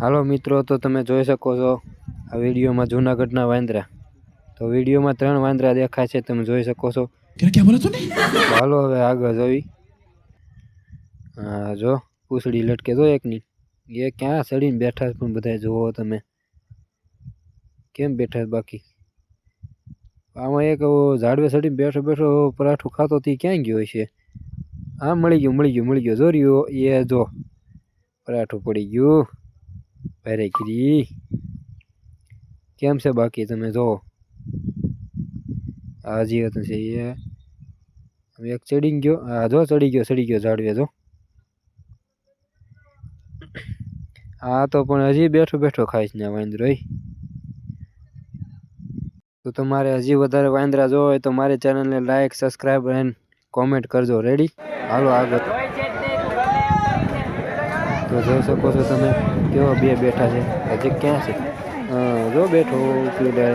હાલો મિત્રો તો તમે જોઈ શકો છો આ વિડીયોમાં જૂનાગઢના વાંદરા. તો વિડીયોમાં ત્રણ વાંદરા દેખાય છે તમે જોઈ શકો છો. હાલો હવે આગળ જોઈ હા જો પૂછડી લટકે જો એકની. એ ક્યાં ચડીને બેઠા પણ બધા જુઓ તમે. કેમ બેઠા બાકી? આમાં એક ઝાડવે ચડીને બેઠો બેઠો પરાઠું ખાતો તે ક્યાં ગયો છે હા મળી ગયું મળી ગયું મળી ગયો. જો રહ્યો એ જો. પરાઠું પડી ગયું. ભારે ગીરી કેમ છે બાકી તમે જોવો આ જે હતું છે એ હવે એક ચડી ગયો હા જો ચડી ગયો ચડી ગયો ઝાડવે જો હા તો પણ હજી બેઠો બેઠો ખાઈશ ને વાંદરો ઈ. તો તમારે હજી વધારે વાંદરા જોવા હોય તો મારી ચેનલને લાઈક સબસ્ક્રાઈબ એન્ડ કોમેન્ટ કરજો રેડી હાલો આગળ તો જોઈ શકો છો તમે કેવા બે બેઠા છે. હજી ક્યાં છે? જો બેઠો પીડે